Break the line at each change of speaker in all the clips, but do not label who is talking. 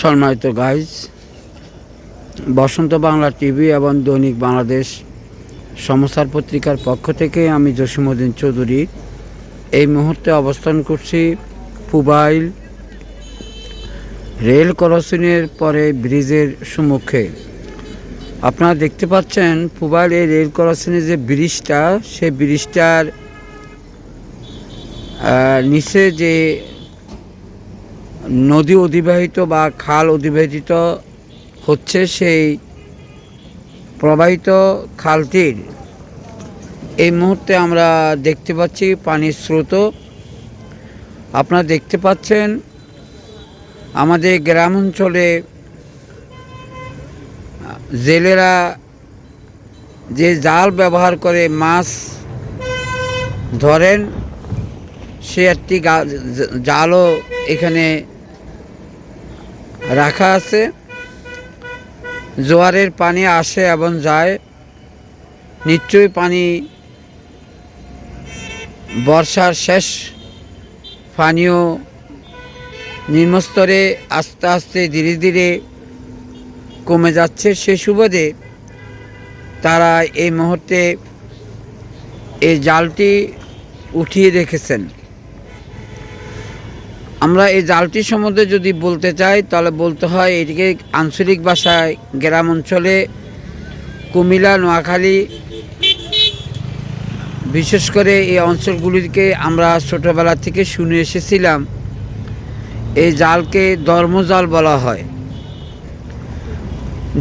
সম্মানিত গাইজ বসন্ত বাংলা টিভি এবং দৈনিক বাংলাদেশ সমাচার পত্রিকার পক্ষ থেকে আমি জসিমুদ্দিন চৌধুরী এই মুহূর্তে অবস্থান করছি পুবাইল রেল ক্রসিংয়ের পরে ব্রিজের সম্মুখে। আপনারা দেখতে পাচ্ছেন পুবাইল এই রেল ক্রসিংয়ের যে ব্রিজটা, সেই ব্রিজটার নিচে যে নদী অতিবাহিত বা খাল অতিবাহিত হচ্ছে সেই প্রবাহিত খালটির। এই মুহূর্তে আমরা দেখতে পাচ্ছি পানির স্রোত। আপনারা দেখতে পাচ্ছেন আমাদের গ্রাম অঞ্চলে জেলেরা যে জাল ব্যবহার করে মাছ ধরেন, সে একটি জালও এখানে রাখা আছে। জোয়ারের পানি আসে এবং যায়। নিশ্চয়ই পানি বর্ষার শেষ পানীয় নিম্নস্তরে আস্তে আস্তে ধীরে ধীরে কমে যাচ্ছে। সে সুবাদে তারা এই মুহূর্তে এই জালটি উঠিয়ে রেখেছেন। আমরা এই জালটি সম্বন্ধে যদি বলতে চাই, তাহলে বলতে হয় এটিকে আঞ্চলিক ভাষায় গ্রাম অঞ্চলে কুমিল্লা, নোয়াখালী, বিশেষ করে এই অঞ্চলগুলিকে আমরা ছোটোবেলা থেকে শুনে এসেছিলাম। এই জালকে ধর্মজাল বলা হয়।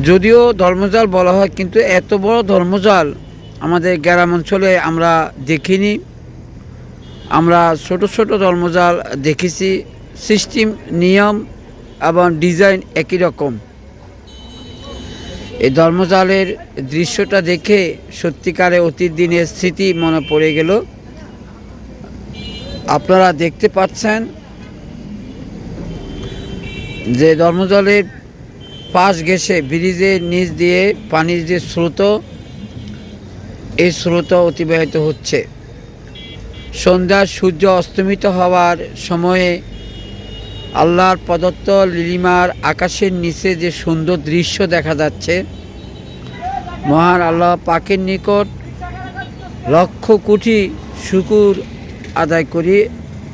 যদিও ধর্মজাল বলা হয়, কিন্তু এত বড় ধর্মজাল আমাদের গ্রাম অঞ্চলে আমরা দেখিনি। আমরা ছোট ছোট ধর্মজাল দেখেছি, সিস্টেম, নিয়ম এবং ডিজাইন একই রকম। এই ধর্মজালের দৃশ্যটা দেখে সত্যিকারে অতীত দিনের স্মৃতি মনে পড়ে গেল। আপনারা দেখতে পাচ্ছেন যে ধর্মজলের পাশ ঘেসে ব্রিজের নিচ দিয়ে পানির যে স্রোত, এই স্রোত অতিবাহিত হচ্ছে। সন্ধ্যার সূর্য অস্তমিত হওয়ার সময়ে আল্লাহর প্রদত্ত লিলিমার আকাশের নিচে যে সুন্দর দৃশ্য দেখা যাচ্ছে, মহান আল্লাহ পাকের নিকট লক্ষ কোটি শুকুর আদায় করি।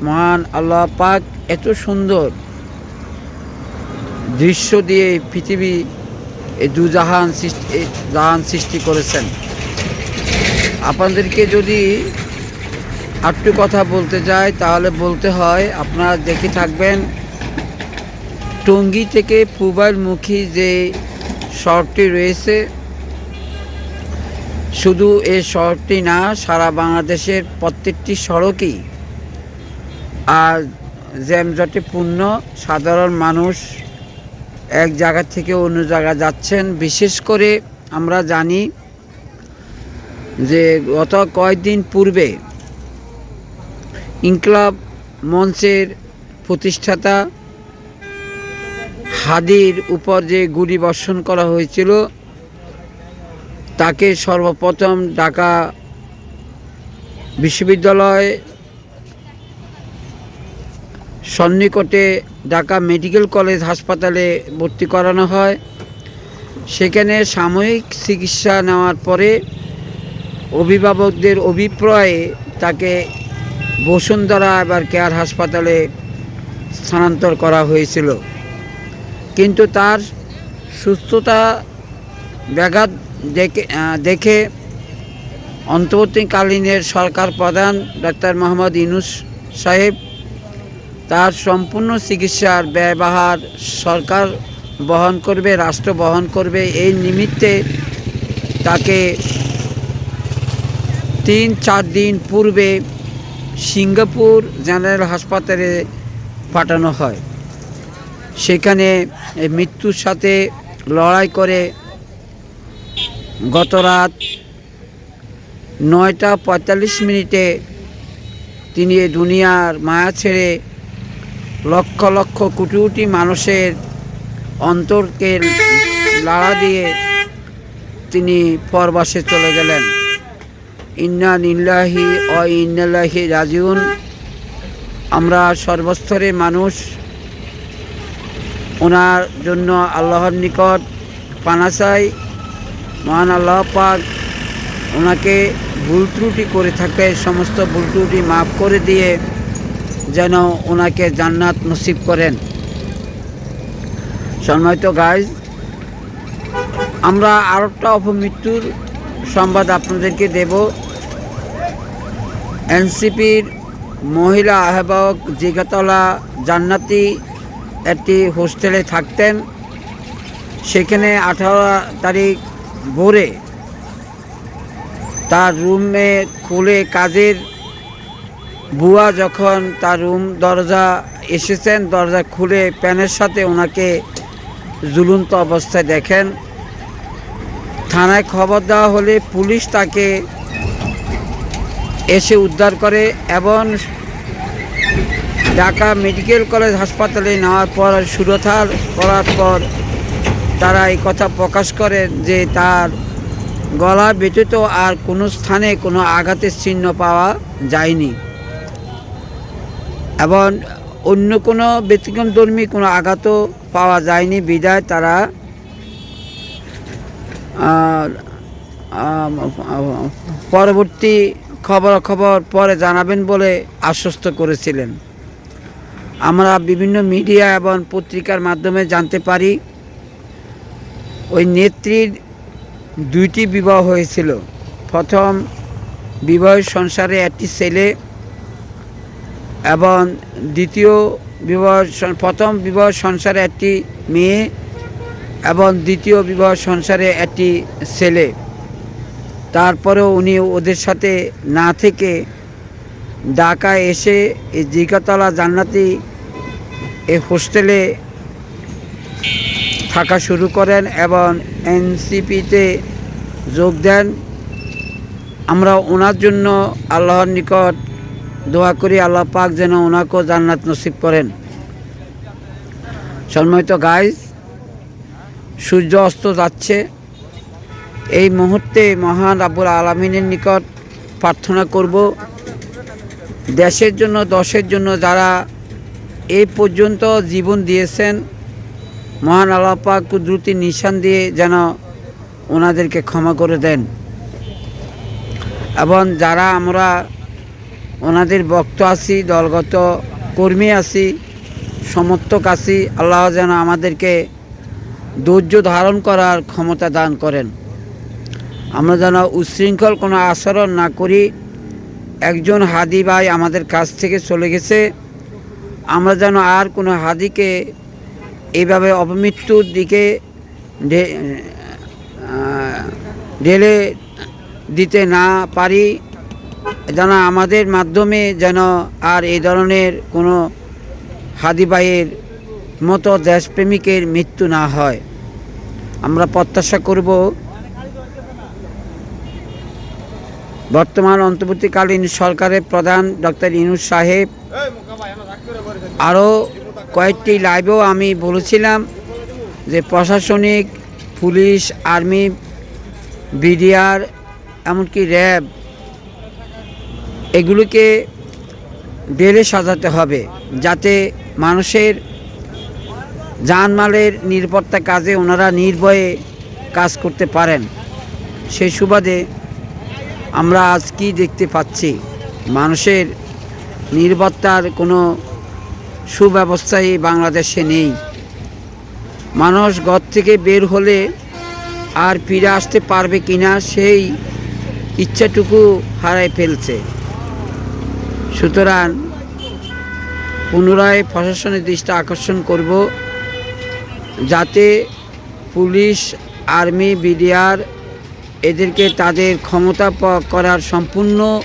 মহান আল্লাহ পাক এত সুন্দর দৃশ্য দিয়ে পৃথিবী এই দুজাহান সৃষ্টি জাহান সৃষ্টি করেছেন। আপনাদেরকে যদি আটটু কথা বলতে যাই, তাহলে বলতে হয়, আপনারা দেখে থাকবেন, টঙ্গী থেকে পুবাইলমুখী যে শহরটি রয়েছে, শুধু এই শহরটি না, সারা বাংলাদেশের প্রত্যেকটি সড়কই আর জ্যামজটে পূর্ণ, সাধারণ মানুষ এক জায়গা থেকে অন্য জায়গা যাচ্ছেন। বিশেষ করে আমরা জানি যে গত কয়েকদিন পূর্বে ইনকলাব মঞ্চের প্রতিষ্ঠাতা হাদির উপর যে গুলি বর্ষণ করা হয়েছিল, তাকে সর্বপ্রথম ঢাকা বিশ্ববিদ্যালয় সন্নিকটে ঢাকা মেডিকেল কলেজ হাসপাতালে ভর্তি করানো হয়। সেখানে সাময়িক চিকিৎসা নেওয়ার পরে অভিভাবকদের অভিপ্রায়ে তাকে বসুন্ধরা এবার কেয়ার হাসপাতালে স্থানান্তর করা হয়েছিল। কিন্তু তার সুস্থতা ব্যাঘাত দেখে দেখে অন্তর্বর্তীকালীনের সরকার প্রধান ডাক্তার মোহাম্মদ ইনুস সাহেব তার সম্পূর্ণ চিকিৎসার ব্যয়বাহার সরকার বহন করবে, রাষ্ট্র বহন করবে। এই নিমিত্তে তাকে তিন চার দিন পূর্বে সিঙ্গাপুর জেনারেল হাসপাতালে পাঠানো হয়। সেখানে মৃত্যুর সাথে লড়াই করে গত রাত নয়টা পঁয়তাল্লিশ মিনিটে তিনি এই দুনিয়ার মায়া ছেড়ে লক্ষ লক্ষ কোটি কোটি মানুষের অন্তরকে লাড়া দিয়ে তিনি পরবাসে চলে গেলেন। ইন্না নিল্লাহি অ ইন্নাল্লাহি রাজিউন। আমরা সর্বস্তরের মানুষ। ওনার জন্য আল্লাহর নিকট পানা চাই। মহান আল্লাহ পাক ওনাকে ভুল ত্রুটি করে থাকে, সমস্ত ভুল ত্রুটি মাফ করে দিয়ে যেন ওনাকে জান্নাত নসিব করেন। সম্মানিত গাইজ আমরা আরেকটা অপমৃত্যুর সংবাদ আপনাদেরকে দেব। এনসিপির মহিলা আহ্বায়ক জিগাতলা জান্নাতি একটি হোস্টেলে থাকতেন। সেখানে আঠারো তারিখ ভোরে তার রুমে খুলে কাজের বুয়া যখন তার রুম দরজা এসেছেন, দরজা খুলে প্যানের সাথে ওনাকে ঝুলন্ত অবস্থায় দেখেন। থানায় খবর দেওয়া হলে পুলিশ তাকে এসে উদ্ধার করে এবং ঢাকা মেডিকেল কলেজ হাসপাতালে নেওয়ার পর সুরথার করার পর তারা এই কথা প্রকাশ করেন যে তার গলা ব্যতীত আর কোনো স্থানে কোনো আঘাতের চিহ্ন পাওয়া যায়নি। এবং অন্য কোনো ব্যতিক্রম ধর্মী কোনো আঘাতও পাওয়া যায়নি। বিদায় তারা পরবর্তী খবরাখবর পরে জানাবেন বলে আশ্বস্ত করেছিলেন। আমরা বিভিন্ন মিডিয়া এবং পত্রিকার মাধ্যমে জানতে পারি, ওই নেত্রীর দুইটি বিবাহ হয়েছিল। প্রথম বিবাহ সংসারে একটি ছেলে এবং দ্বিতীয় বিবাহ প্রথম বিবাহ সংসারে একটি মেয়ে এবং দ্বিতীয় বিবাহ সংসারে একটি ছেলে। তারপরেও উনি ওদের সাথে না থেকে ঢাকায় এসে এই জিগাতলা জান্নাতি এই হোস্টেলে থাকা শুরু করেন এবং এনসিপিতে যোগ দেন। আমরা ওনার জন্য আল্লাহর নিকট দোয়া করি, আল্লাহ পাক যেন ওনাকেও জান্নাত নসিব করেন। সম্মানিত গাইজ সূর্য অস্ত যাচ্ছে। এই মুহূর্তে মহান আব্বুল আলমিনের নিকট প্রার্থনা করব, দেশের জন্য, দশের জন্য যারা এই পর্যন্ত জীবন দিয়েছেন, মহান আল্লাহ পাক কুদরতি নিশান দিয়ে যেন ওনাদেরকে ক্ষমা করে দেন। এবং যারা আমরা ওনাদের বক্ত আছি, দলগত কর্মী আছি, সমর্থক আছি, আল্লাহ যেন আমাদেরকে ধৈর্য ধারণ করার ক্ষমতা দান করেন। আমরা যেন উচ্ছৃঙ্খল কোনো আচরণ না করি। একজন হাদি ভাই আমাদের কাছ থেকে চলে গেছে। আমরা যেন আর কোনো হাদিকে এইভাবে অপমৃত্যুর দিকে ঢেলে দিতে না পারি। যেন আমাদের মাধ্যমে যেন আর এই ধরনের কোনো হাদিবাইয়ের মতো দেশপ্রেমিকের মৃত্যু না হয়। আমরা প্রত্যাশা করব বর্তমান অন্তর্বর্তীকালীন সরকারের প্রধান ডক্টর ইনুস সাহেব, আরও কয়েকটি লাইভেও আমি বলেছিলাম যে প্রশাসনিক, পুলিশ, আর্মি, বিডিআর, এমনকি র্যাব, এগুলোকে বেড়ে সাজাতে হবে যাতে মানুষের জানমালের নিরাপত্তা কাজে ওনারা নির্ভয়ে কাজ করতে পারেন। সেই সুবাদে আমরা আজ কি দেখতে পাচ্ছি মানুষের নিরাপত্তার কোনো সুব্যবস্থাই বাংলাদেশে নেই। মানুষ ঘর থেকে বের হলে আর ফিরে আসতে পারবে কিনা সেই ইচ্ছাটুকু হারায় ফেলছে। সুতরাং পুনরায় প্রশাসনের দৃষ্টি আকর্ষণ করব, যাতে পুলিশ, আর্মি, বিডিআর এদেরকে তাদের ক্ষমতা করার সম্পূর্ণ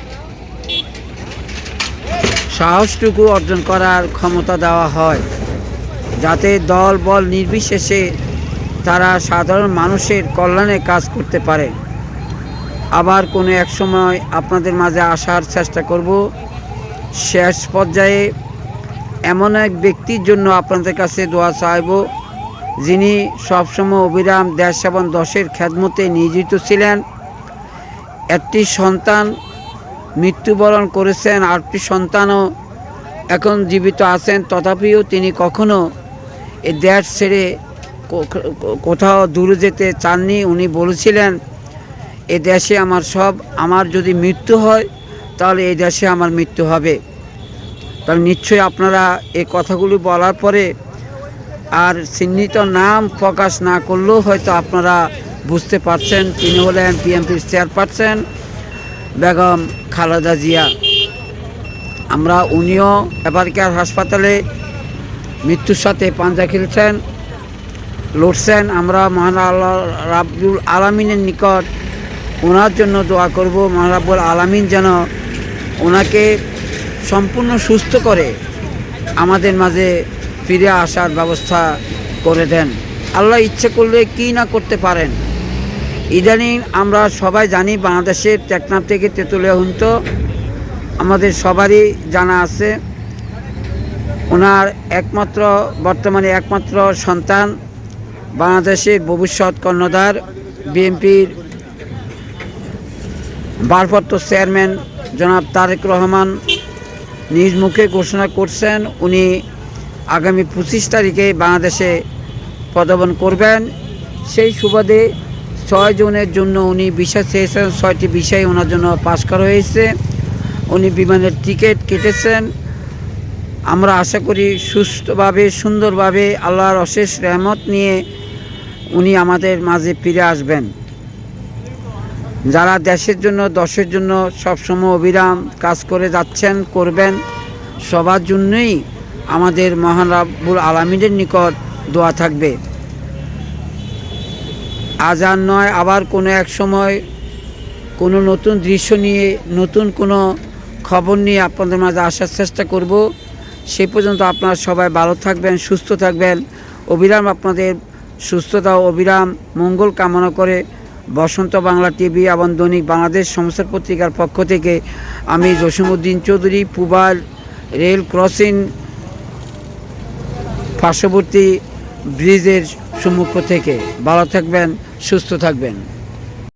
সাহসটুকু অর্জন করার ক্ষমতা দেওয়া হয়। যাতে দল বল নির্বিশেষে তারা সাধারণ মানুষের কল্যাণে কাজ করতে পারে। আবার কোনো এক সময় আপনাদের মাঝে আসার চেষ্টা করব। শেষ পর্যায়ে এমন এক ব্যক্তির জন্য আপনাদের কাছে দোয়া চাইব। যিনি সবসময় অবিরাম দেশ এবং দশের খেদমতে নিয়োজিত ছিলেন। একটি সন্তান মৃত্যুবরণ করেছেন আটটি সন্তানও এখন জীবিত আছেন। তথাপিও তিনি কখনো এ দেশ ছেড়ে কোথাও দূরে যেতে চাননি। উনি বলেছিলেন, এ দেশে আমার সব, আমার যদি মৃত্যু হয়, তাহলে এই দেশে আমার মৃত্যু হবে। তাহলে নিশ্চয়ই আপনারা এই কথাগুলি বলার পরে আর চিহ্নিত নাম প্রকাশ না করলেও হয়তো আপনারা বুঝতে পারছেন তিনি হলেন পিএমপির চেয়ারপারসন বেগম খালেদা জিয়া। আমরা উনিও এবারকার হাসপাতালে মৃত্যুর সাথে পাঞ্জা খেলছেন, লড়ছেন, আমরা মহান আল্লাহ রাব্বুল আলামিনের নিকট ওনার জন্য দোয়া করব, মহান রাব্বুল আলামিন যেন ওনাকে সম্পূর্ণ সুস্থ করে আমাদের মাঝে ফিরে আসার ব্যবস্থা করে দেন। আল্লাহ ইচ্ছে করলে কি না করতে পারেন। ইদানিং আমরা সবাই জানি বাংলাদেশের টেকনাফ থেকে তেঁতুলিয়া হুন্ত আমাদের সবারই জানা আছে। ওনার একমাত্র, বর্তমানে একমাত্র সন্তান বাংলাদেশের ভবিষ্যৎ কর্ণধার, বিএনপির ভারপ্রাপ্ত চেয়ারম্যান জনাব তারেক রহমান নিজ মুখে ঘোষণা করছেন। উনি আগামী পঁচিশ তারিখে বাংলাদেশে পদার্পণ করবেন। সেই সুবাদে ছয় জনের জন্য উনি বিষয় চেয়েছেন, ছয়টি বিষয় ওনার জন্য পাশ করা হয়েছে। উনি বিমানের টিকিট কেটেছেন। আমরা আশা করি সুস্থভাবে, সুন্দরভাবে আল্লাহর অশেষ রহমত নিয়ে উনি আমাদের মাঝে ফিরে আসবেন। যারা দেশের জন্য, দশের জন্য সবসময় অবিরাম কাজ করে যাচ্ছেন, করবেন, সবার জন্যই আমাদের মহান রাব্বুল নিকট দোয়া থাকবে। আজ আর নয়, আবার কোনো এক সময় কোনো নতুন দৃশ্য নিয়ে, নতুন কোনো খবর নিয়ে আপনাদের মাঝে আসার চেষ্টা করব। সে পর্যন্ত আপনারা সবাই ভালো থাকবেন, সুস্থ থাকবেন। অবিরাম আপনাদের সুস্থতা ও অবিরাম মঙ্গল কামনা করে বসন্ত বাংলা টিভি এবং দৈনিক বাংলাদেশ সংসার পত্রিকার পক্ষ থেকে আমি জসিমুদ্দিন চৌধুরী, পুবাল রেল ক্রসিং পার্শ্ববর্তী ব্রিজের সম্মুখ থেকে। ভালো থাকবেন সুস্থ থাকবেন।